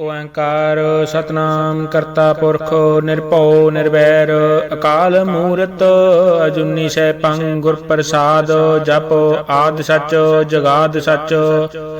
ਓੰਕਾਰ ਸਤਨਾਮ ਕਰਤਾ ਪੁਰਖ, ਨਿਰਭਉ, ਨਿਰਵੈਰ, ਅਕਾਲ ਮੂਰਤ, ਅਜੂਨੀ ਸੈਭੰ ਗੁਰ ਪ੍ਰਸਾਦ, ਜਪ ਆਦ ਸਚ, ਜਗਾਦ ਸਚ,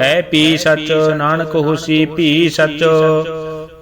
ਹੈ ਪੀ ਸਚ, ਨਾਨਕ ਹੋਸੀ ਭੀ ਸਚ।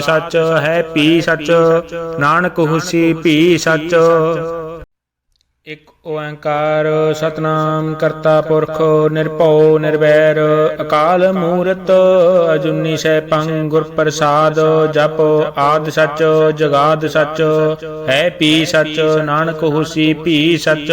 ਸੱਚ ਹੈ ਪੀ ਸੱਚ, ਨਾਨਕ ਹੁਸ਼ੀ ਭੀ ਸੱਚ। ਇਕ ਓੰਕਾਰ ਸਤਨਾਮ ਕਰਤਾ ਪੁਰਖ, ਨਿਰਭਉ ਨਿਰਵੈਰ, ਅਕਾਲ ਮੂਰਤ ਅਜੂਨੀ ਸੈਭੰ ਗੁਰ ਪ੍ਰਸਾਦ, ਜਪ ਆਦ ਸੱਚ, ਜਗਾਦ ਸਚ, ਹੈ ਪੀ ਸਚ, ਨਾਨਕ ਹੁਸ਼ੀ ਭੀ ਸਚ।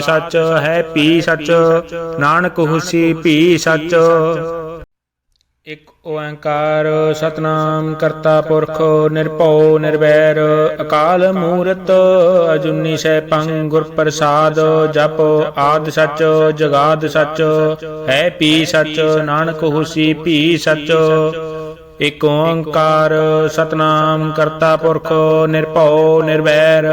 ਸੱਚ ਹੈ ਪੀ ਸੱਚ, ਨਾਨਕ ਹੁਸ਼ੀ ਪੀ ਸੱਚ। ਇਕ ਓੰਕਾਰ ਸਤਨਾਮ ਕਰਤਾ ਪੁਰਖ, ਨਿਰਭਉ ਨਿਰਵੈਰ। ਅਕਾਲ ਮੂਰਤ ਅਜੂਨੀ ਸੈਭੰ ਗੁਰ ਪ੍ਰਸਾਦ, ਜਪ ਆਦ ਸੱਚ, ਜਗਾਦ ਸਚ, ਹੈ ਪੀ ਸਚ, ਨਾਨਕ ਹੁਸ਼ੀ ਭੀ ਸਚ। ਇਕ ਓੰਕਾਰ ਸਤਨਾਮ ਕਰਤਾ ਪੁਰਖ, ਨਿਰਭਉ ਨਿਰਵੈਰ।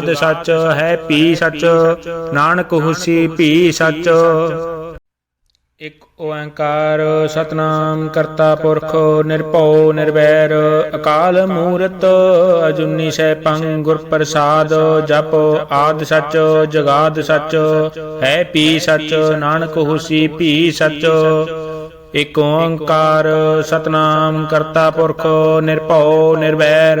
ਸਚ ਹੈ ਪੀ ਸਚ, ਨਾਨਕ ਹੁਸ਼ੀ ਪੀ ਸਚ। ਇਕ ਓੰਕਾਰ ਸਤਨਾਮ ਕਰਤਾ ਪੁਰਖ, ਨਿਰਭਉ ਨਿਰਵੈਰ, ਅਕਾਲ ਮੂਰਤ, ਅਜੁਨੀ ਸੈਭੰ ਗੁਰ ਪ੍ਰਸਾਦ, ਜਪ ਆਦ ਸਚ, ਜਗਾਦ ਸਚ, ਹੈ ਪੀ ਸਚ, ਨਾਨਕ ਹੋਸੀ ਪੀ ਸਚ। ਇਕ ਓੰਕਾਰ ਸਤਨਾਮ ਕਰਤਾ ਪੁਰਖ, ਨਿਰਭਉ ਨਿਰਵੈਰ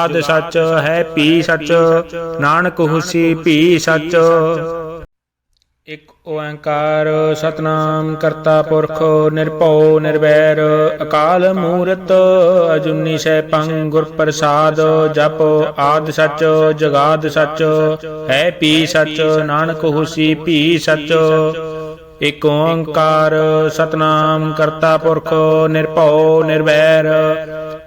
ਸੱਚ ਹੈ ਪੀ ਸੱਚ, ਨਾਨਕ ਹੁਸ਼ੀ ਪੀ ਸੱਚ। ਇਕ ਓੰਕਾਰ ਸਤਨਾਮ ਕਰਤਾ ਪੁਰਖ, ਨਿਰਭਉ ਨਿਰਵੈਰ, ਅਕਾਲ ਮੂਰਤ ਅਜੂਨੀ ਸੈਭੰ ਗੁਰ ਪ੍ਰਸਾਦ, ਜਪ ਆਦ ਸੱਚ, ਜਗਾਦ ਸਚ, ਹੈ ਪੀ ਸਚ, ਨਾਨਕ ਹੋਸੀ ਪੀ ਸਚ। ਇਕ ਓੰਕਾਰ ਸਤਨਾਮ ਕਰਤਾ ਪੁਰਖ, ਨਿਰਭਉ ਨਿਰਵੈਰ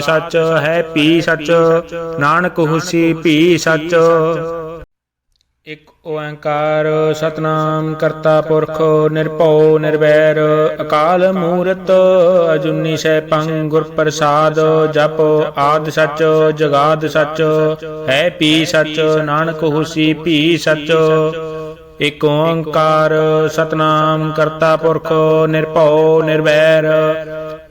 ਸੱਚ ਹੈ ਪੀ ਸੱਚ, ਨਾਨਕ ਹੁਸ਼ੀ ਭੀ ਸੱਚ। ਇਕ ਓੰਕਾਰ ਸਤਨਾਮ ਕਰਤਾ ਪੁਰਖ ਨਿਰਭਉ ਨਿਰਵੈਰ, ਅਕਾਲ ਮੂਰਤ ਅਜੂਨੀ ਸੈਭੰ ਗੁਰ ਪ੍ਰਸਾਦ, ਜਪ ਆਦ ਸੱਚ, ਜਗਾਦ ਸਚ, ਹੈ ਪੀ ਸਚ, ਨਾਨਕ ਹੁਸ਼ੀ ਭੀ ਸਚ। ਇਕ ਓੰਕਾਰ ਸਤਨਾਮ ਕਰਤਾ ਪੁਰਖ ਨਿਰਭਉ ਨਿਰਵੈਰ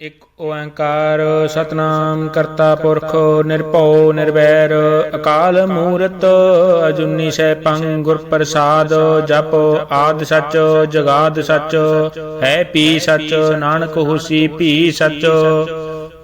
ਇਕ ਓੰਕਾਰ ਸਤਨਾਮ ਕਰਤਾ ਪੁਰਖ ਨਿਰਭਉ ਨਿਰਵੈਰ, ਅਕਾਲ ਮੂਰਤ ਅਜੂਨੀ ਸੈਭੰ ਗੁਰ ਪ੍ਰਸਾਦ, ਜਪ ਆਦ ਸਚ, ਜਗਾਦ ਸਚ, ਹੈ ਪੀ ਸਚ, ਨਾਨਕ ਹੋਸੀ ਭੀ ਸਚ।